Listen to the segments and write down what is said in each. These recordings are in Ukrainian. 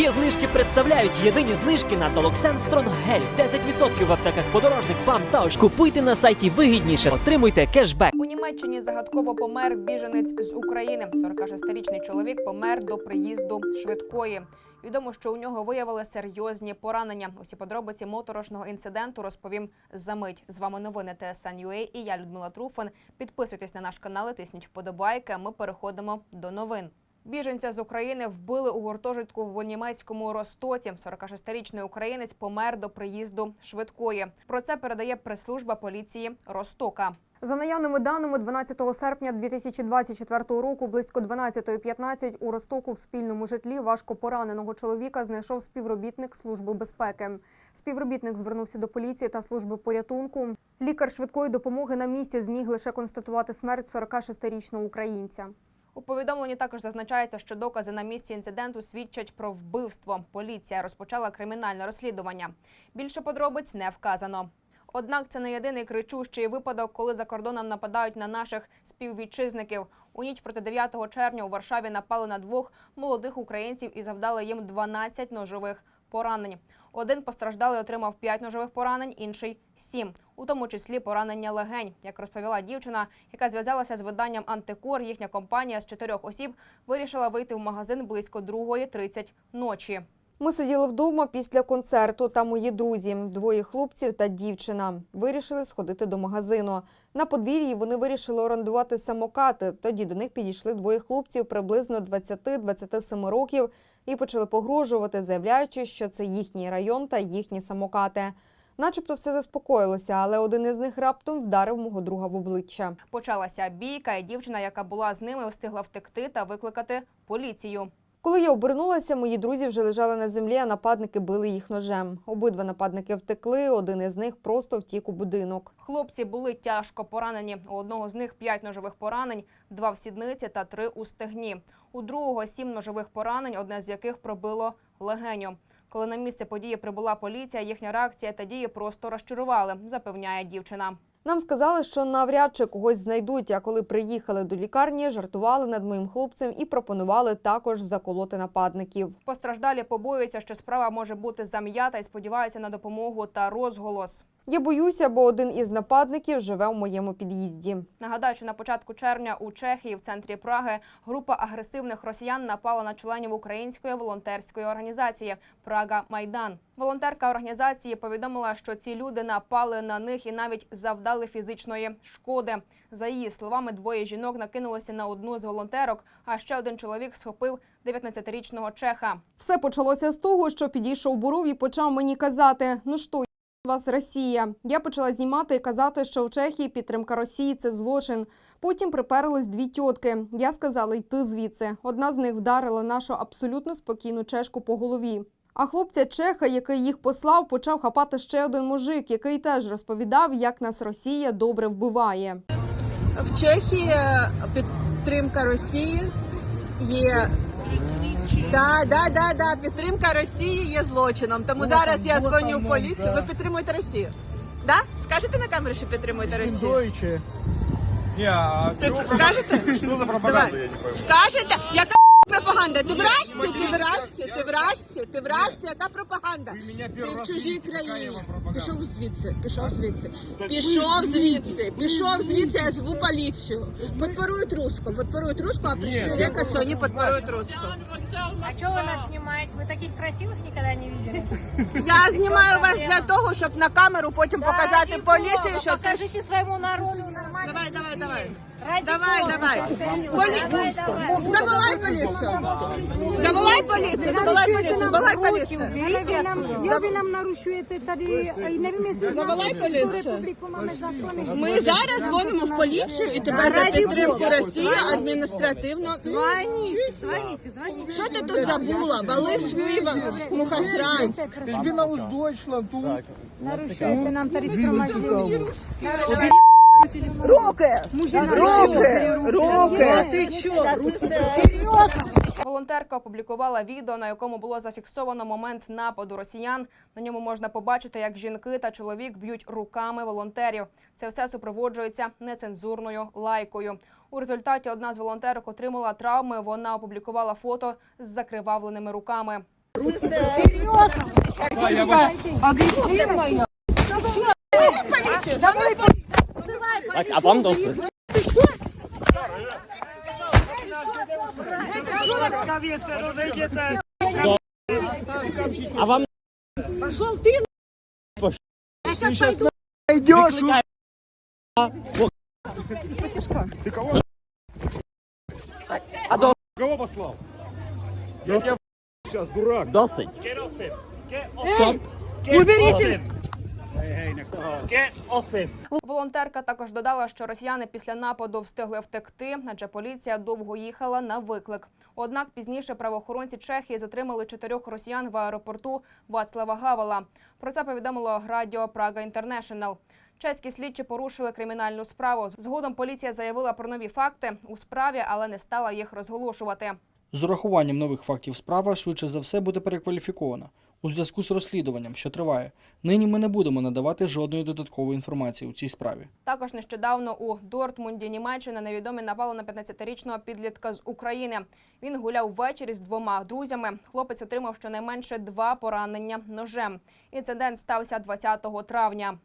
Є знижки представляють єдині знижки на Толоксен Стронг Гель. 10% в аптеках подорожник, ПАМ та ОШ. Купуйте на сайті вигідніше, отримуйте кешбек. У Німеччині загадково помер біженець з України. 46-річний чоловік помер до приїзду швидкої. Відомо, що у нього виявили серйозні поранення. Усі подробиці моторошного інциденту розповім за мить. З вами новини ТСН.UA і я Людмила Труфан. Підписуйтесь на наш канал, тисніть вподобайки. Ми переходимо до новин. Біженця з України вбили у гуртожитку в німецькому Ростоці. 46-річний українець помер до приїзду швидкої. Про це передає прес-служба поліції Ростока. За наявними даними, 12 серпня 2024 року близько 12.15 у Ростоку в спільному житлі важко пораненого чоловіка знайшов співробітник Служби безпеки. Співробітник звернувся до поліції та служби порятунку. Лікар швидкої допомоги на місці зміг лише констатувати смерть 46-річного українця. У повідомленні також зазначається, що докази на місці інциденту свідчать про вбивство. Поліція розпочала кримінальне розслідування. Більше подробиць не вказано. Однак це не єдиний кричущий випадок, коли за кордоном нападають на наших співвітчизників. У ніч проти 9 червня у Варшаві напали на двох молодих українців і завдали їм 12 ножових поранень. Один постраждалий отримав 5 ножових поранень, інший 7, у тому числі поранення легень. Як розповіла дівчина, яка зв'язалася з виданням Антикор, їхня компанія з чотирьох осіб вирішила вийти в магазин близько 2.30 ночі. Ми сиділи вдома після концерту та мої друзі, двоє хлопців та дівчина. Вирішили сходити до магазину. На подвір'ї вони вирішили орендувати самокати. Тоді до них підійшли двоє хлопців приблизно 20-27 років і почали погрожувати, заявляючи, що це їхній район та їхні самокати. Начебто все заспокоїлося, але один із них раптом вдарив мого друга в обличчя. Почалася бійка, і дівчина, яка була з ними, встигла втекти та викликати поліцію. Коли я обернулася, мої друзі вже лежали на землі, а нападники били їх ножем. Обидва нападники втекли. Один із них просто втік у будинок. Хлопці були тяжко поранені. У одного з них п'ять ножових поранень, два в сідниці та три у стегні. У другого сім ножових поранень, одне з яких пробило легеню. Коли на місце події прибула поліція, їхня реакція та дії просто розчарували, запевняє дівчина. Нам сказали, що навряд чи когось знайдуть. А коли приїхали до лікарні, жартували над моїм хлопцем і пропонували також заколоти нападників. Постраждалі побоюються, що справа може бути зам'ята і сподіваються на допомогу та розголос. Я боюся, бо один із нападників живе в моєму під'їзді. Нагадаю, що на початку червня у Чехії, в центрі Праги, група агресивних росіян напала на членів української волонтерської організації Прага Майдан. Волонтерка організації повідомила, що ці люди напали на них і навіть завдали фізичної шкоди. За її словами, двоє жінок накинулися на одну з волонтерок, а ще один чоловік схопив 19-річного чеха. Все почалося з того, що підійшов Буров і почав мені казати: ну що, вас Росія. Я почала знімати і казати, що в Чехії підтримка Росії це злочин. Потім приперлись дві тітки. Я сказала йти звідси. Одна з них вдарила нашу абсолютно спокійну чешку по голові. А хлопця Чеха, який їх послав, почав хапати ще один мужик, який теж розповідав, як нас Росія добре вбиває. В Чехії підтримка Росії є. Да, да, да, да. Підтримка Росії є злочином. Тому зараз я дзвоню в поліцію. Ви підтримуєте Росію? Да? Скажете на камеру, що підтримуєте Росію? Не, а скажете? Что за пропаганда, Давай. я не пойму. Скажете? Яка пропаганда? Ти вражці, ти вражці, ти вражці, ти вражці, яка пропаганда? Ви мене Ти перший в раз чужій видите, яка я країні. вам пропаганда? Пішов звідси, пішов звідси. Так Пішов ви звідси, пішов звідси, я зву поліцію. Подпорують руску, подпорують руску, а пришли Ні, рекать, що вони подпорують руску. А что вы нас снимаете? Вы таких красивых никогда не видели? Я знімаю вас для того, щоб на камеру потім показати Ради поліції, Бога, що ти... покажите своему народу нормально. Давай, давай, давай. Давай, давай. давай. Заволай поліцію. Заволай поліцію, заволай поліцію, заволай поліцію. Ви нам нарушуєте тоді, і не вмісті Заволай закони. Ми зараз дзвонимо в поліцію і тебе за підтримку Росії адміністративно. Звоните, звоните, звоните. Що ти тут забула? Вали свій Мухасранськ. Ты ж aus Deutschland, du. Нарушуєте нам тариф громадян. Руки! Руки! Руки! Волонтерка опублікувала відео, на якому було зафіксовано момент нападу росіян. На ньому можна побачити, як жінки та чоловік б'ють руками волонтерів. Це все супроводжується нецензурною лайкою. У результаті одна з волонтерок отримала травми. Вона опублікувала фото з закривавленими руками. Бак, а вам должны. А вам... Пошел ты, Пошел. Я сейчас пойду. Пойдешь, Ты кого? А. Кого послал? Я сейчас, дурак. Досыть. Эй, уберите! Волонтерка також додала, що росіяни після нападу встигли втекти, адже поліція довго їхала на виклик. Однак пізніше правоохоронці Чехії затримали чотирьох росіян в аеропорту Вацлава Гавела. Про це повідомило радіо Прага Інтернешнл. Чеські слідчі порушили кримінальну справу. Згодом поліція заявила про нові факти у справі, але не стала їх розголошувати. З урахуванням нових фактів справа швидше за все буде перекваліфікована у зв'язку з розслідуванням, що триває. Нині ми не будемо надавати жодної додаткової інформації у цій справі. Також нещодавно у Дортмунді, Німеччина, невідомі напали на 15-річного підлітка з України. Він гуляв ввечері з двома друзями. Хлопець отримав щонайменше два поранення ножем. Інцидент стався 20 травня.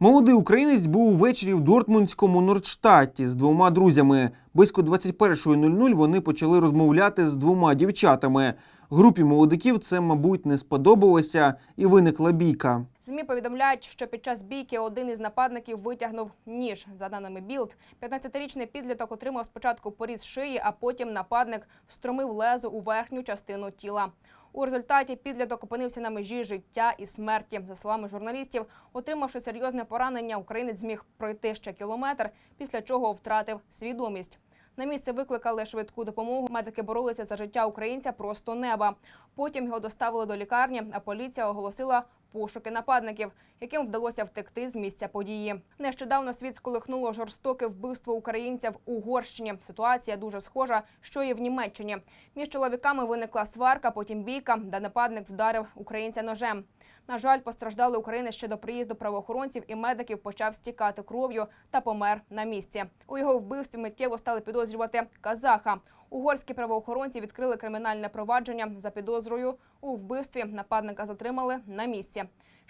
Молодий українець був увечері в Дортмундському Нордштаті з двома друзями. Близько 21.00 вони почали розмовляти з двома дівчатами. Групі молодиків це, мабуть, не сподобалося і виникла бійка. ЗМІ повідомляють, що під час бійки один із нападників витягнув ніж. За даними Білд, 15-річний підліток отримав спочатку поріз шиї, а потім нападник встромив лезо у верхню частину тіла. У результаті підліток опинився на межі життя і смерті. За словами журналістів, отримавши серйозне поранення, українець зміг пройти ще кілометр, після чого втратив свідомість. На місце викликали швидку допомогу. Медики боролися за життя українця просто неба. Потім його доставили до лікарні, а поліція оголосила пошуки нападників, яким вдалося втекти з місця події. Нещодавно світ сколихнуло жорстоке вбивство українця в Угорщині. Ситуація дуже схожа, що і в Німеччині. Між чоловіками виникла сварка, потім бійка, де нападник вдарив українця ножем. На жаль, постраждали України ще до приїзду правоохоронців і медиків почав стікати кров'ю та помер на місці. У його вбивстві миттєво стали підозрювати казаха. Угорські правоохоронці відкрили кримінальне провадження за підозрою у вбивстві. Нападника затримали на місці.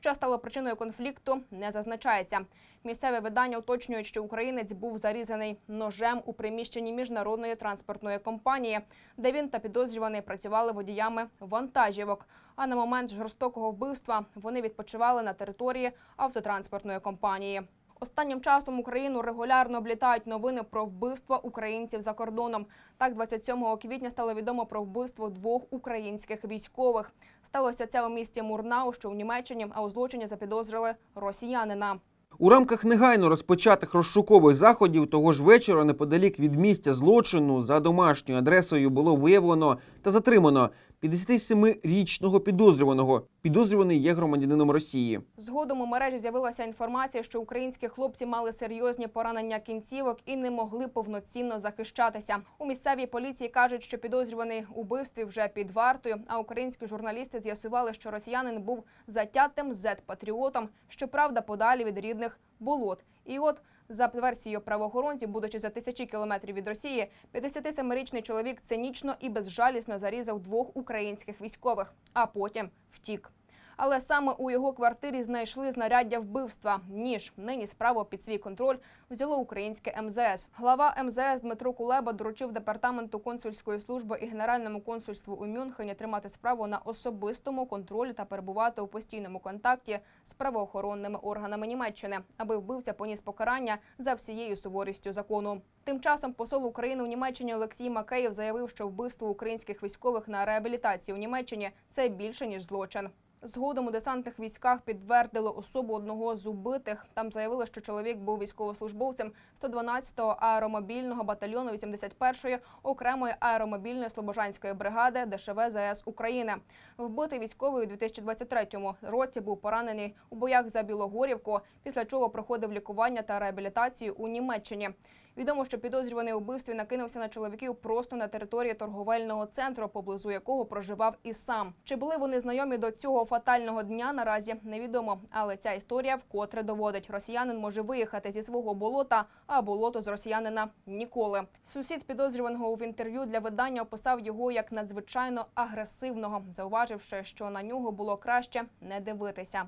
Що стало причиною конфлікту, не зазначається. Місцеві видання уточнюють, що українець був зарізаний ножем у приміщенні міжнародної транспортної компанії, де він та підозрюваний працювали водіями вантажівок. А на момент жорстокого вбивства вони відпочивали на території автотранспортної компанії. Останнім часом Україну регулярно облітають новини про вбивство українців за кордоном. Так, 27 квітня стало відомо про вбивство двох українських військових. Сталося це у місті Мурнау, що в Німеччині, а у злочині запідозрили росіянина. У рамках негайно розпочатих розшукових заходів того ж вечора, неподалік від місця злочину, за домашньою адресою було виявлено та затримано 57-річного підозрюваного. Підозрюваний є громадянином Росії. Згодом у мережі з'явилася інформація, що українські хлопці мали серйозні поранення кінцівок і не могли повноцінно захищатися. У місцевій поліції кажуть, що підозрюваний у вбивстві вже під вартою. А українські журналісти з'ясували, що росіянин був затятим зет-патріотом, щоправда, подалі від рідних болот. І от за версією правоохоронців, будучи за тисячі кілометрів від Росії, 57-річний чоловік цинічно і безжалісно зарізав двох українських військових, а потім втік. Але саме у його квартирі знайшли знаряддя вбивства. Ніж нині справу під свій контроль взяло українське МЗС. Глава МЗС Дмитро Кулеба доручив департаменту консульської служби і генеральному консульству у Мюнхені тримати справу на особистому контролі та перебувати у постійному контакті з правоохоронними органами Німеччини, аби вбивця поніс покарання за всією суворістю закону. Тим часом посол України у Німеччині Олексій Макеєв заявив, що вбивство українських військових на реабілітації у Німеччині це більше ніж злочин. Згодом у десантних військах підтвердили особу одного з убитих. Там заявили, що чоловік був військовослужбовцем 112-го аеромобільного батальйону 81-ї окремої аеромобільної слобожанської бригади ДШВ ЗС України. Вбитий військовий у 2023 році був поранений у боях за Білогорівку, після чого проходив лікування та реабілітацію у Німеччині. Відомо, що підозрюваний у вбивстві накинувся на чоловіків просто на території торговельного центру, поблизу якого проживав і сам. Чи були вони знайомі до цього фатального дня? Наразі невідомо. Але ця історія вкотре доводить: росіянин може виїхати зі свого болота, а болото з росіянина ніколи. Сусід підозрюваного в інтерв'ю для видання описав його як надзвичайно агресивного, зауваживши, що на нього було краще не дивитися.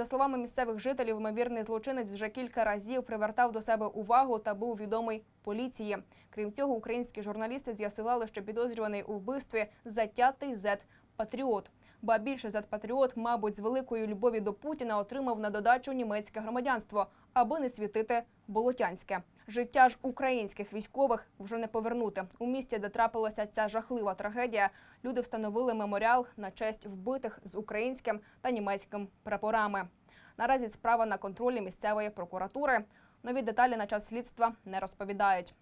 За словами місцевих жителів, ймовірний злочинець вже кілька разів привертав до себе увагу та був відомий поліції. Крім цього, українські журналісти з'ясували, що підозрюваний у вбивстві затятий зет патріот. Ба більше зет патріот, мабуть, з великої любові до Путіна отримав на додачу німецьке громадянство, аби не світити болотянське. Життя ж українських військових вже не повернути. У місті, де трапилася ця жахлива трагедія, люди встановили меморіал на честь вбитих з українським та німецьким прапорами. Наразі справа на контролі місцевої прокуратури. Нові деталі на час слідства не розповідають.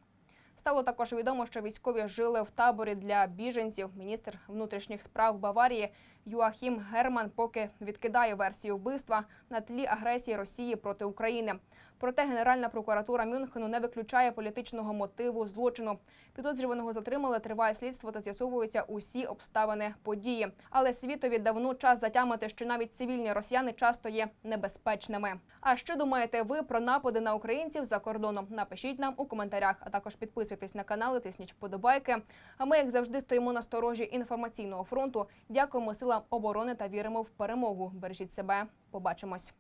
Стало також відомо, що військові жили в таборі для біженців. Міністр внутрішніх справ Баварії Юахім Герман поки відкидає версію вбивства на тлі агресії Росії проти України. Проте Генеральна прокуратура Мюнхену не виключає політичного мотиву злочину. Підозрюваного затримали, триває слідство та з'ясовуються усі обставини події. Але світові давно час затямити, що навіть цивільні росіяни часто є небезпечними. А що думаєте ви про напади на українців за кордоном? Напишіть нам у коментарях, а також підписуйтесь на канал, і тисніть вподобайки. А ми, як завжди, стоїмо на сторожі інформаційного фронту. Дякуємо силам оборони та віримо в перемогу. Бережіть себе. Побачимось.